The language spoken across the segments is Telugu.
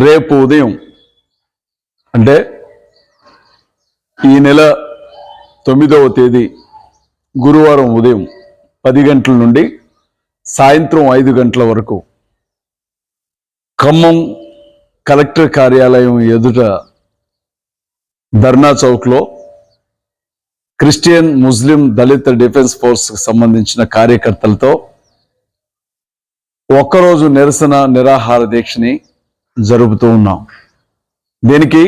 రేపు ఉదయం అంటే ఈ నెల తొమ్మిదవ తేదీ గురువారం ఉదయం పది గంటల నుండి సాయంత్రం ఐదు గంటల వరకు ఖమ్మం కలెక్టర్ కార్యాలయం ఎదుట ధర్నా చౌక్లో క్రిస్టియన్ ముస్లిం దళిత డిఫెన్స్ ఫోర్స్కి సంబంధించిన కార్యకర్తలతో ఒక్కరోజు నిరసన నిరాహార దీక్షని జరుపుతూ ఉన్నాం. దీనికి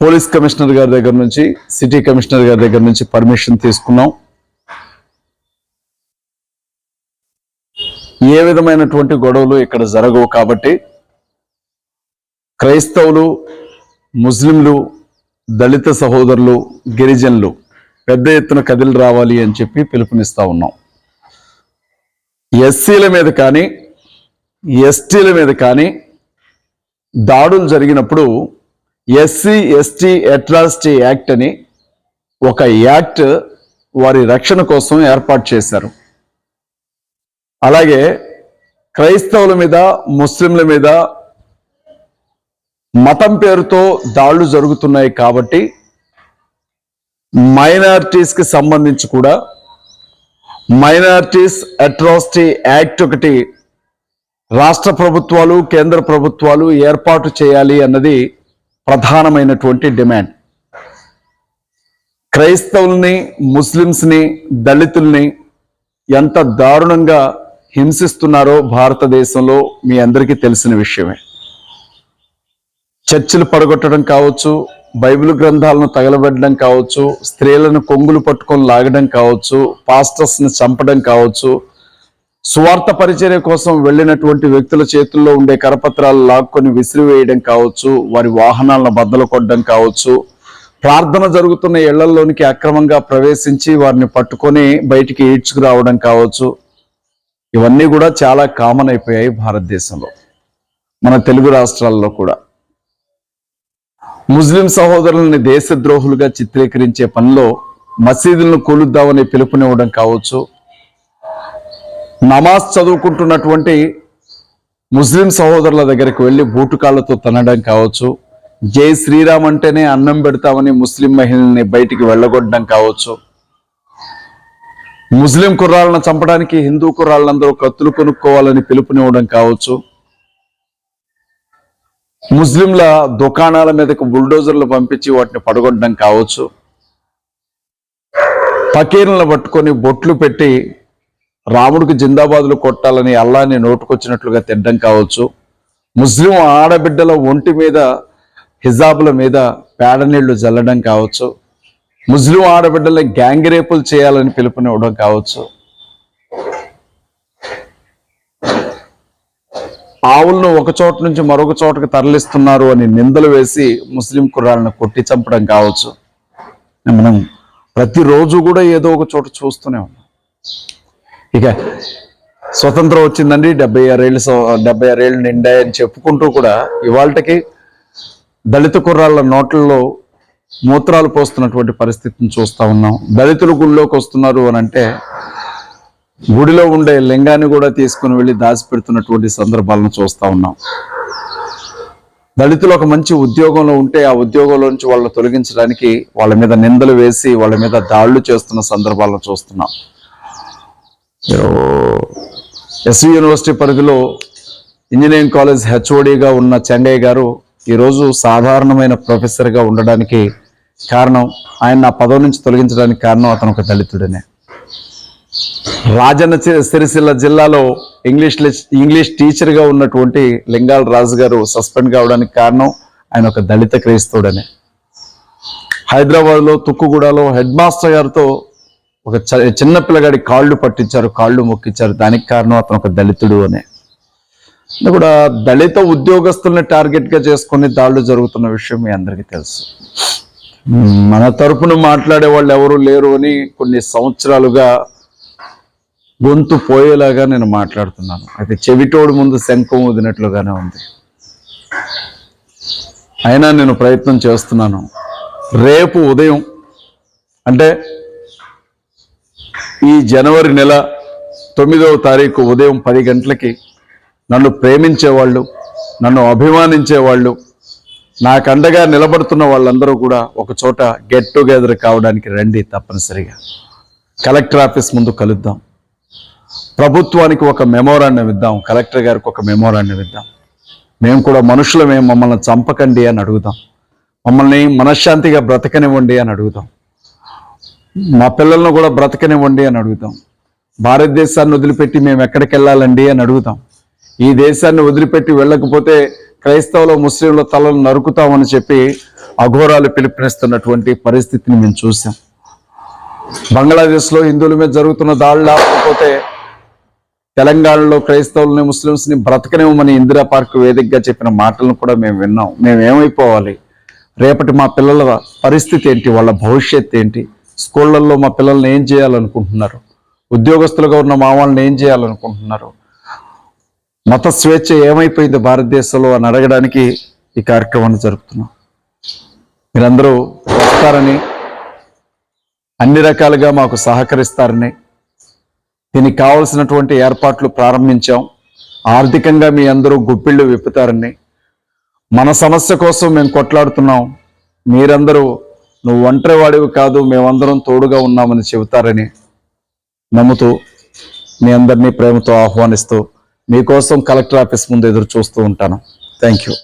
పోలీస్ కమిషనర్ గారి దగ్గర నుంచి సిటీ కమిషనర్ గారి దగ్గర నుంచి పర్మిషన్ తీసుకున్నాం. ఏ విధమైనటువంటి గొడవలు ఇక్కడ జరగవు కాబట్టి క్రైస్తవులు ముస్లింలు దళిత సహోదరులు గిరిజనులు పెద్ద ఎత్తున కదిలి రావాలి అని చెప్పి పిలుపునిస్తా ఉన్నాం. ఎస్సీల మీద కానీ ఎస్టీల మీద కానీ దాడులు జరిగినప్పుడు ఎస్సీ ఎస్టీ అట్రాసిటీ యాక్ట్ అని ఒక యాక్ట్ వారి రక్షణ కోసం ఏర్పాటు చేశారు. అలాగే క్రైస్తవుల మీద ముస్లింల మీద మతం పేరుతో దాడులు జరుగుతున్నాయి కాబట్టి మైనారిటీస్కి సంబంధించి కూడా మైనారిటీస్ అట్రాసిటీ యాక్ట్ ఒకటి రాష్ట్ర ప్రభుత్వాలు కేంద్ర ప్రభుత్వాలు ఏర్పాటు చేయాలి అన్నది ప్రధానమైనటువంటి డిమాండ్. క్రైస్తవుల్ని ముస్లిమ్స్ని దళితుల్ని ఎంత దారుణంగా హింసిస్తున్నారో భారతదేశంలో మీ అందరికీ తెలిసిన విషయమే. చర్చిలు పడగొట్టడం కావచ్చు బైబిల్ గ్రంథాలను తగలబెట్టడం కావచ్చు స్త్రీలను కొంగులు పట్టుకొని లాగడం కావచ్చు పాస్టర్స్ని చంపడం కావచ్చు సువార్త పరిచర్య కోసం వెళ్ళినటువంటి వ్యక్తుల చేతుల్లో ఉండే కరపత్రాలు లాక్కొని విసిరివేయడం కావచ్చు వారి వాహనాలను బద్దలు కొట్టడం కావచ్చు ప్రార్థన జరుగుతున్న ఇళ్ళలోనికి అక్రమంగా ప్రవేశించి వారిని పట్టుకొని బయటికి ఈడ్చుకురావడం కావచ్చు. ఇవన్నీ కూడా చాలా కామన్ అయిపోయాయి భారతదేశంలో మన తెలుగు రాష్ట్రాల్లో కూడా. ముస్లిం సహోదరులని దేశద్రోహులుగా చిత్రీకరించే పనిలో మసీదులను కూలుద్దామని పిలుపునివ్వడం కావచ్చు నమాజ్ చదువుకుంటున్నటువంటి ముస్లిం సహోదరుల దగ్గరికి వెళ్ళి బూటుకాళ్ళతో తనడం కావచ్చు. జై శ్రీరామ్ అంటేనే అన్నం పెడతామని ముస్లిం మహిళల్ని బయటికి వెళ్ళగొట్టడం కావచ్చు. ముస్లిం కుర్రాళ్ళను చంపడానికి హిందూ కుర్రాళ్ళందరూ కత్తులు కొనుక్కోవాలని పిలుపునివ్వడం కావచ్చు. ముస్లింల దుకాణాల మీదకు బుల్డోజర్లు పంపించి వాటిని పడగొట్టడం కావచ్చు. ఫకీర్లను పట్టుకొని బొట్లు పెట్టి రాముడికి జిందాబాదులు కొట్టాలని అల్లాని నోటుకొచ్చినట్లుగా తినడం కావచ్చు. ముస్లిం ఆడబిడ్డల ఒంటి మీద హిజాబుల మీద పేడ నీళ్ళు జల్లడం కావచ్చు. ముస్లిం ఆడబిడ్డల గ్యాంగ్ రేపులు చేయాలని పిలుపునివ్వడం కావచ్చు. ఆవులను ఒక చోట నుంచి మరొక చోటకి తరలిస్తున్నారు అని నిందలు వేసి ముస్లిం కుర్రాళ్ళను కొట్టి చంపడం కావచ్చు. మనం ప్రతిరోజు కూడా ఏదో ఒక చోట చూస్తూనే ఉన్నాం. ఇక స్వతంత్రం వచ్చిందండి. డెబ్బై ఆరేళ్ళు సో- డెబ్బై ఆరేళ్ళు నిండాయని చెప్పుకుంటూ కూడా ఇవాళకి దళిత కుర్రాళ్ళ నోట్లలో మూత్రాలు పోస్తున్నటువంటి పరిస్థితిని చూస్తూ ఉన్నాం. దళితులు గుళ్ళోకి వస్తున్నారు అని అంటే గుడిలో ఉండే లింగాన్ని కూడా తీసుకుని వెళ్ళి దాచిపెడుతున్నటువంటి సందర్భాలను చూస్తూ ఉన్నాం. దళితులు ఒక మంచి ఉద్యోగంలో ఉంటే ఆ ఉద్యోగంలో నుంచి వాళ్ళని తొలగించడానికి వాళ్ళ మీద నిందలు వేసి వాళ్ళ మీద దాడులు చేస్తున్న సందర్భాలను చూస్తున్నాం. ఎస్వి యూనివర్సిటీ పరిధిలో ఇంజనీరింగ్ కాలేజ్ హెచ్ఓడిగా ఉన్న చెంగయ్య గారు ఈరోజు సాధారణమైన ప్రొఫెసర్గా ఉండడానికి కారణం ఆయన ఆ పదవి నుంచి తొలగించడానికి కారణం అతను ఒక దళితుడనే. రాజన్న సిరిసిల్ల జిల్లాలో ఇంగ్లీష్ ఇంగ్లీష్ టీచర్గా ఉన్నటువంటి లింగాల రాజు గారు సస్పెండ్ కావడానికి కారణం ఆయన ఒక దళిత క్రైస్తవుడనే. హైదరాబాద్లో తుక్కుగూడలో హెడ్ మాస్టర్ గారితో ఒక చ- చిన్న పిల్లగాడి కాళ్ళు పట్టించారు కాళ్ళు మొక్కించారు. దానికి కారణం అతను ఒక దళితుడు అనే. కూడా దళిత ఉద్యోగస్తుల్ని టార్గెట్గా చేసుకుని దాడులు జరుగుతున్న విషయం మీ అందరికీ తెలుసు. మన తరపున మాట్లాడే వాళ్ళు ఎవరు లేరు అని కొన్ని సంవత్సరాలుగా గొంతు పోయేలాగా నేను మాట్లాడుతున్నాను. అయితే చెవిటోడు ముందు శంఖం వదినట్లుగానే ఉంది. అయినా నేను ప్రయత్నం చేస్తున్నాను. రేపు ఉదయం అంటే ఈ జనవరి నెల తొమ్మిదవ తారీఖు ఉదయం పది గంటలకి నన్ను ప్రేమించేవాళ్ళు నన్ను అభిమానించేవాళ్ళు నాకు అండగా నిలబడుతున్న వాళ్ళందరూ కూడా ఒక చోట గెట్ టుగెదర్ కావడానికి రండి తప్పనిసరిగా. కలెక్టర్ ఆఫీస్ ముందు కలుద్దాం. ప్రభుత్వానికి ఒక మెమోరాండం ఇద్దాం కలెక్టర్ గారికి ఒక మెమోరాండం ఇద్దాం. మేము కూడా మనుషులమే మమ్మల్ని చంపకండి అని అడుగుదాం. మమ్మల్ని మనశ్శాంతిగా బ్రతకనివ్వండి అని అడుగుదాం. మా పిల్లలను కూడా బ్రతకనివ్వండి అని అడుగుతాం. భారతదేశాన్ని వదిలిపెట్టి మేము ఎక్కడికి వెళ్ళాలండి అని అడుగుతాం. ఈ దేశాన్ని వదిలిపెట్టి వెళ్ళకపోతే క్రైస్తవులు ముస్లింల తలలు నరుకుతామని చెప్పి అఘోరాలు పిలుపునిస్తున్నటువంటి పరిస్థితిని మేము చూసాం బంగ్లాదేశ్లో హిందువుల మీద జరుగుతున్న దాడులు లేకపోతే తెలంగాణలో క్రైస్తవులని ముస్లింస్ని బ్రతకనివ్వమని ఇందిరా పార్క్ వేదికగా చెప్పిన మాటలను కూడా మేము విన్నాం. మేము ఏమైపోవాలి రేపటి మా పిల్లల పరిస్థితి ఏంటి? వాళ్ళ భవిష్యత్తు ఏంటి? స్కూళ్ళల్లో మా పిల్లల్ని ఏం చేయాలనుకుంటున్నారు? ఉద్యోగస్తులుగా ఉన్న మా వాళ్ళని ఏం చేయాలనుకుంటున్నారు? మత స్వేచ్ఛ ఏమైపోయింది భారతదేశంలో అని అడగడానికి ఈ కార్యక్రమాన్ని జరుపుతున్నాం. మీరందరూ వస్తారని అన్ని రకాలుగా మాకు సహకరిస్తారని దీనికి కావలసినటువంటి ఏర్పాట్లు ప్రారంభించాం. ఆర్థికంగా మీ అందరూ గుప్పిళ్ళు విప్పుతారని మన సమస్య కోసం మేము కొట్లాడుతున్నాం. మీరందరూ నువ్వు ఒంటరి వాడివి కాదు మేమందరం తోడుగా ఉన్నామని చెబుతారని నమ్ముతూ మీ అందరినీ ప్రేమతో ఆహ్వానిస్తూ మీకోసం కలెక్టర్ ఆఫీస్ ముందు ఎదురు చూస్తూ ఉంటాను. Thank you